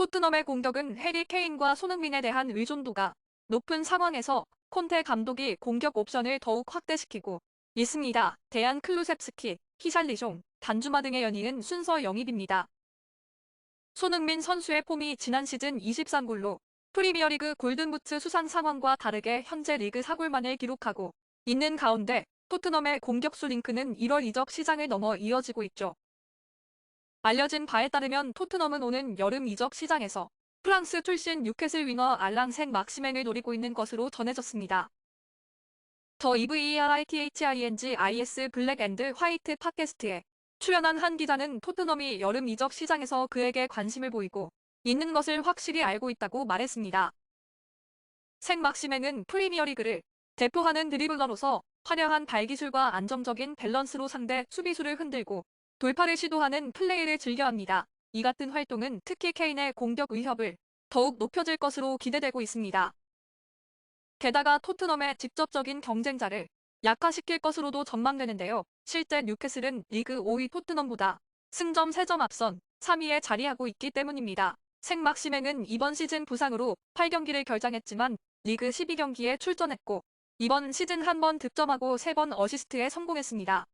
토트넘의 공격은 해리 케인과 손흥민에 대한 의존도가 높은 상황에서 콘테 감독이 공격 옵션을 더욱 확대시키고 있습니다. 대한 클루셉스키, 히샬리종, 단주마 등의 연이은 순서 영입입니다. 손흥민 선수의 폼이 지난 시즌 23골로 프리미어리그 골든부츠 수상 상황과 다르게 현재 리그 4골만을 기록하고 있는 가운데 토트넘의 공격수 링크는 1월 이적 시장을 넘어 이어지고 있죠. 알려진 바에 따르면 토트넘은 오는 여름 이적 시장에서 프랑스 출신 뉴캐슬 윙어 알랑 생 막시맹을 노리고 있는 것으로 전해졌습니다. 더 E EVERITHING IS 블랙 앤드 화이트 팟캐스트에 출연한 한 기자는 토트넘이 여름 이적 시장에서 그에게 관심을 보이고 있는 것을 확실히 알고 있다고 말했습니다. 생 막시맹은 프리미어리그를 대표하는 드리블러로서 화려한 발기술과 안정적인 밸런스로 상대 수비수를 흔들고 돌파를 시도하는 플레이를 즐겨합니다. 이 같은 활동은 특히 케인의 공격 위협을 더욱 높여질 것으로 기대되고 있습니다. 게다가 토트넘의 직접적인 경쟁자를 약화시킬 것으로도 전망되는데요. 실제 뉴캐슬은 리그 5위 토트넘보다 승점 3점 앞선 3위에 자리하고 있기 때문입니다. 생 막시맹은 이번 시즌 부상으로 8경기를 결장했지만 리그 12경기에 출전했고 이번 시즌 한 번 득점하고 3번 어시스트에 성공했습니다.